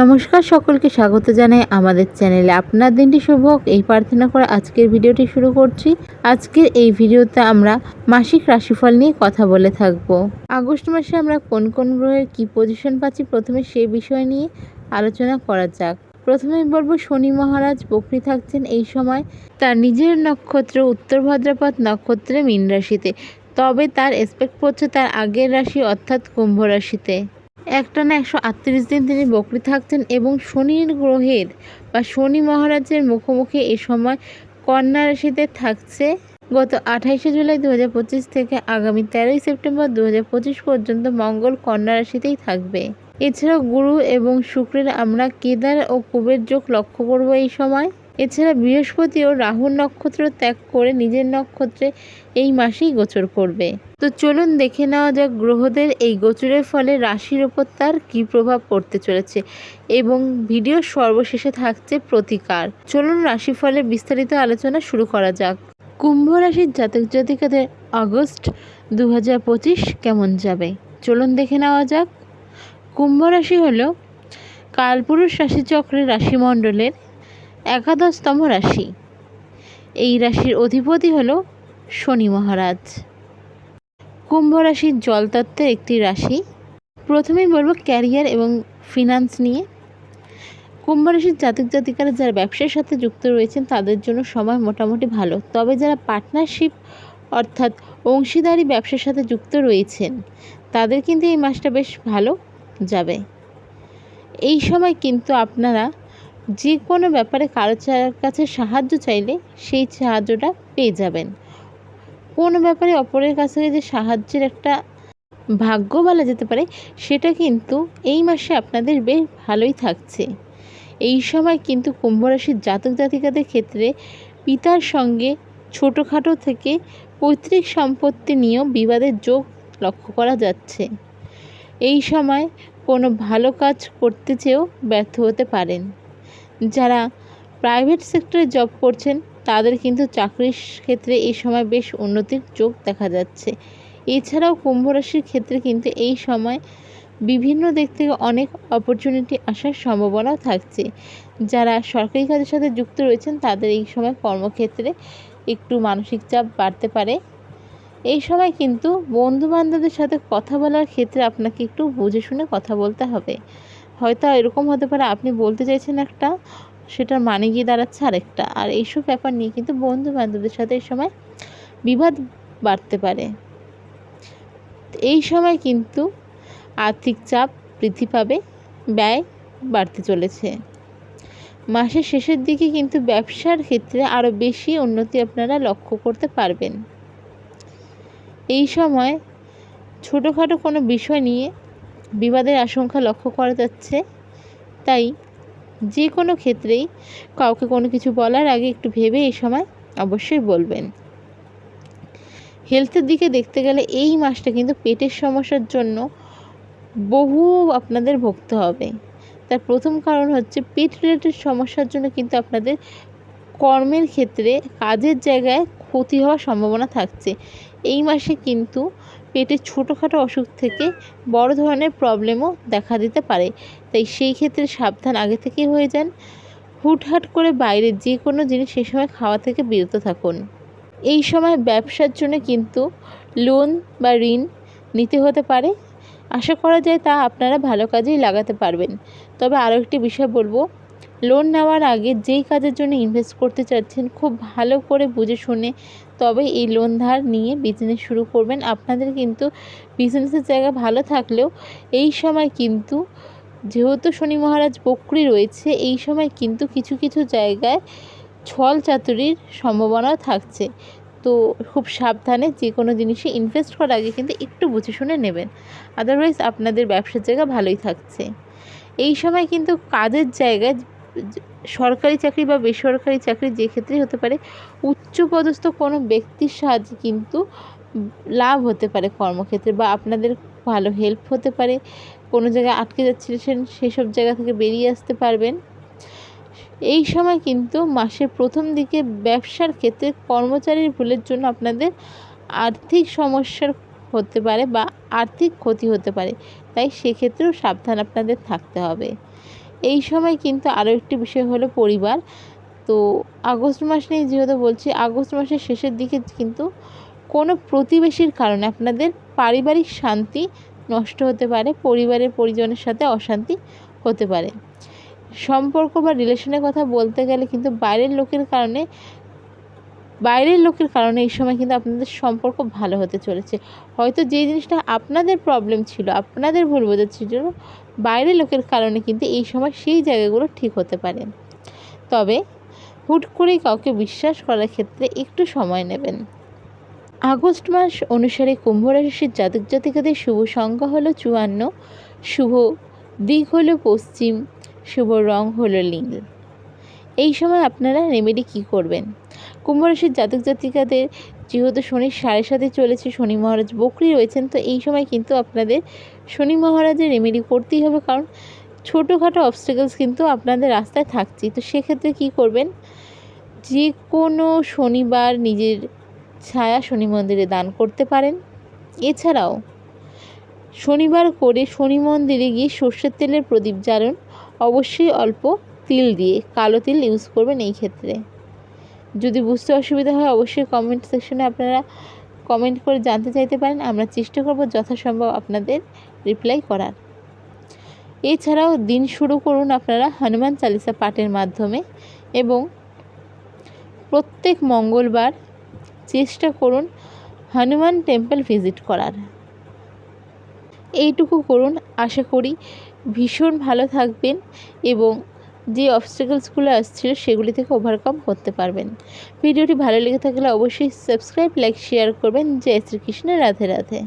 নমস্কার সকলকে স্বাগত জানাই আমাদের চ্যানেলে। আপনার দিনটি শুভ হোক। এই প্রার্থনা করে আজকের ভিডিওটি শুরু করছি। আজকের এই ভিডিওতে আমরা মাসিক রাশিফল নিয়ে কথা বলে থাকব। আগস্ট মাসে আমরা কোন কোন গ্রহের কি পজিশন পাচ্ছি প্রথমে সেই বিষয় নিয়ে আলোচনা করা যাক। প্রথমে বলব, শনি মহারাজ বকরি থাকছেন এই সময় তার নিজের নক্ষত্র উত্তর ভাদ্রপদ নক্ষত্রে মীন রাশিতে। তবে তার এসপেক্ট পড়ছে তার আগের রাশি অর্থাৎ কুম্ভ রাশিতে। একটানা একশো আটত্রিশ দিন তিনি বকরি থাকছেন এবং শনির গ্রহের বা শনি মহারাজের মুখোমুখি এ সময় কন্যা রাশিতে থাকছে। গত আঠাইশে জুলাই দু হাজার পঁচিশ থেকে আগামী তেরোই সেপ্টেম্বর দু হাজার পঁচিশ পর্যন্ত মঙ্গল কন্যা রাশিতেই থাকবে। এছাড়াও গুরু এবং শুক্রের আমরা কেদার ও কুবের যোগ লক্ষ্য করব এই সময়। এছাড়া বৃহস্পতিও রাহুর নক্ষত্র ত্যাগ করে নিজের নক্ষত্রে এই মাসেই গোচর করবে। তো চলুন দেখে নেওয়া যাক গ্রহদের এই গোচরের ফলে রাশির ওপর তার কী প্রভাব পড়তে চলেছে এবং ভিডিওর সর্বশেষে থাকছে প্রতিকার। চলুন রাশিফলের বিস্তারিত আলোচনা শুরু করা যাক। কুম্ভ রাশির জাতক জাতিকাদের আগস্ট দু হাজার পঁচিশ কেমন যাবে? চলুন দেখে নেওয়া যাক। কুম্ভ রাশি হল কালপুরুষ রাশিচক্রের রাশিমণ্ডলের একাদশতম রাশি। এই রাশির অধিপতি হল শনি মহারাজ। কুম্ভ রাশির জলতত্ত্বের একটি রাশি। প্রথমেই বলব ক্যারিয়ার এবং ফিনান্স নিয়ে। কুম্ভ রাশির জাতক জাতিকারা যারা ব্যবসার সাথে যুক্ত রয়েছেন, তাদের জন্য সময় মোটামুটি ভালো। তবে যারা পার্টনারশিপ অর্থাৎ অংশীদারি ব্যবসার সাথে যুক্ত রয়েছেন, তাদের কিন্তু এই মাসটা বেশ ভালো যাবে। এই সময় কিন্তু আপনারা যে কোনো ব্যাপারে কারও কাছে সাহায্য চাইলে সেই সাহায্যটা পেয়ে যাবেন। কোনো ব্যাপারে অপরের কাছ যে সাহায্যের একটা ভাগ্য বলা যেতে পারে, সেটা কিন্তু এই মাসে আপনাদের বেশ ভালোই থাকছে। এই সময় কিন্তু কুম্ভ রাশির জাতক জাতিকাদের ক্ষেত্রে পিতার সঙ্গে ছোটোখাটো থেকে পৈতৃক সম্পত্তি নিয়েও বিবাদের যোগ লক্ষ্য করা যাচ্ছে। এই সময় কোনো ভালো কাজ করতে চেয়েও ব্যর্থ হতে পারেন। যারা প্রাইভেট সেক্টরে জব করছেন, তাদের কিন্তু চাকরির ক্ষেত্রে এই সময় বেশ উন্নতির চোখ দেখা যাচ্ছে। এছাড়াও কুম্ভ রাশির ক্ষেত্রে কিন্তু এই সময় বিভিন্ন দিক থেকে অনেক অপরচুনিটি আসার সম্ভাবনাও থাকছে। যারা সরকারি কাজের সাথে যুক্ত রয়েছেন, তাদের এই সময় কর্মক্ষেত্রে একটু মানসিক চাপ বাড়তে পারে। এই সময় কিন্তু বন্ধু বান্ধবদের সাথে কথা বলার ক্ষেত্রে আপনাকে একটু বুঝে শুনে কথা বলতে হবে। হয়তো এরকম হতে পারে আপনি বলতে চাইছেন একটা, সেটার মানে গিয়ে দাঁড়াচ্ছে আরেকটা। আর এইসব ব্যাপার নিয়ে কিন্তু বন্ধু বান্ধবদের সাথে এই সময় বিবাদ বাড়তে পারে। এই সময় কিন্তু আর্থিক চাপ বৃদ্ধি পাবে, ব্যয় বাড়তে চলেছে। মাসের শেষের দিকে কিন্তু ব্যবসার ক্ষেত্রে আরও বেশি উন্নতি আপনারা লক্ষ্য করতে পারবেন। এই সময় ছোটোখাটো কোনো বিষয় নিয়ে বিবাদের আশঙ্কা লক্ষ্য করা যাচ্ছে। তাই যে কোনো ক্ষেত্রেই কাউকে কোনো কিছু বলার আগে একটু ভেবে এই সময় অবশ্যই বলবেন। হেলথের দিকে দেখতে গেলে এই মাসটা কিন্তু পেটের সমস্যার জন্য বহু আপনাদের ভুগতে হবে। তার প্রথম কারণ হচ্ছে পেট রিলেটেড সমস্যার জন্য কিন্তু আপনাদের কর্মের ক্ষেত্রে কাজের জায়গায় ক্ষতি হওয়ার সম্ভাবনা থাকছে। এই মাসে কিন্তু পেটের ছোটোখাটো অসুখ থেকে বড় ধরনের প্রবলেমও দেখা দিতে পারে। তাই সেই ক্ষেত্রে সাবধান আগে থেকেই হয়ে যান। হুটহাট করে বাইরে যে কোনো জিনিস সে সময় খাওয়া থেকে বিরত থাকুন। এই সময় ব্যবসার জন্য কিন্তু লোন বা ঋণ নিতে হতে পারে। আশা করা যায় তা আপনারা ভালো কাজেই লাগাতে পারবেন। তবে আরও একটি বিষয় বলব লোন নেওয়ার আগে যেই কাজের জন্য ইনভেস্ট করতে চাচ্ছেন, খুব ভালো করে বুঝে শুনে তবে এই লোন ধার নিয়ে বিজনেস শুরু করবেন। আপনাদের কিন্তু বিজনেসের জায়গা ভালো থাকলেও এই সময় কিন্তু যেহেতু শনি মহারাজ বকরি রয়েছে, এই সময় কিন্তু কিছু কিছু জায়গায় ছল চাতুরির সম্ভাবনাও থাকছে। তো খুব সাবধানে যে কোনো জিনিসে ইনভেস্ট করার আগে কিন্তু একটু বুঝে শুনে নেবেন। আদারওয়াইজ আপনাদের ব্যবসার জায়গা ভালোই থাকছে। এই সময় কিন্তু কাজের জায়গায় সরকারি চাকরি বা বেসরকারি চাকরি যে ক্ষেত্রেই হতে পারে, উচ্চপদস্থ কোনো ব্যক্তির সাহায্যে কিন্তু লাভ হতে পারে কর্মক্ষেত্রে বা আপনাদের ভালো হেল্প হতে পারে। কোনো জায়গায় আটকে যাচ্ছিলেন, সেসব জায়গা থেকে বেরিয়ে আসতে পারবেন। এই সময় কিন্তু মাসের প্রথম দিকে ব্যবসার ক্ষেত্রে কর্মচারীর ভুলের জন্য আপনাদের আর্থিক সমস্যার হতে পারে বা আর্থিক ক্ষতি হতে পারে। তাই সেক্ষেত্রেও সাবধান আপনাদের থাকতে হবে। এই সময় কিন্তু আরও একটি বিষয় হলো পরিবার। তো আগস্ট মাস নিয়ে যেহেতু বলছি, আগস্ট মাসের শেষের দিকে কিন্তু কোনো প্রতিবেশীর কারণে আপনাদের পারিবারিক শান্তি নষ্ট হতে পারে, পরিবারের পরিজনের সাথে অশান্তি হতে পারে। সম্পর্ক বা রিলেশনের কথা বলতে গেলে কিন্তু বাইরের লোকের কারণে বাইরের লোকের কারণে এই সময় কিন্তু আপনাদের সম্পর্ক ভালো হতে চলেছে। হয়তো যে জিনিসটা আপনাদের প্রবলেম ছিল, আপনাদের ভুল বোঝাচ্ছিল বাইরের লোকের কারণে কিন্তু এই সময় সেই জায়গাগুলো ঠিক হতে পারে। তবে হুট করেই কাউকে বিশ্বাস করার ক্ষেত্রে একটু সময় নেবেন। আগস্ট মাস অনুসারে কুম্ভ রাশির জাতক জাতিকাদের শুভ সংখ্যা হলো চুয়ান্ন, শুভ দিক হলো পশ্চিম, শুভ রং হলো নীল। এই সময় আপনারা রেমেডি কী করবেন? কুম্ভ রাশির জাতক জাতিকাদের যেহেতু শনির সাড়ে সাথে চলেছে, শনি মহারাজ বকরি রয়েছেন, তো এই সময় কিন্তু আপনাদের শনি মহারাজের রেমেডি করতেই হবে, কারণ ছোটোখাটো অবস্টেকলস কিন্তু আপনাদের রাস্তায় থাকছেই। তো সেক্ষেত্রে কী করবেন? যে কোনো শনিবার নিজের ছায়া শনি মন্দিরে দান করতে পারেন। এছাড়াও শনিবার করে শনি মন্দিরে গিয়ে সর্ষের তেলের প্রদীপ জ্বালন, অবশ্যই অল্প তিল দিয়ে, কালো তিল ইউজ করবেন এই ক্ষেত্রে। যদি বুঝতে অসুবিধা হয়, অবশ্যই কমেন্ট সেকশনে আপনারা কমেন্ট করে জানতে চাইতে পারেন। আমরা চেষ্টা করব যথাসম্ভব আপনাদের রিপ্লাই করার। এছাড়াও দিন শুরু করুন আপনারা হনুমান চালিসা পাঠের মাধ্যমে এবং প্রত্যেক মঙ্গলবার চেষ্টা করুন হনুমান টেম্পল ভিজিট করার। এইটুকু করুন। আশা করি ভীষণ ভালো থাকবেন এবং যে অবস্টেকলসগুলো আসছিল সেগুলি থেকে ওভারকাম করতে পারবেন। ভিডিওটি ভালো লেগে থাকলে অবশ্যই সাবস্ক্রাইব লাইক শেয়ার করবেন। জয় শ্রীকৃষ্ণ, রাধে রাধে।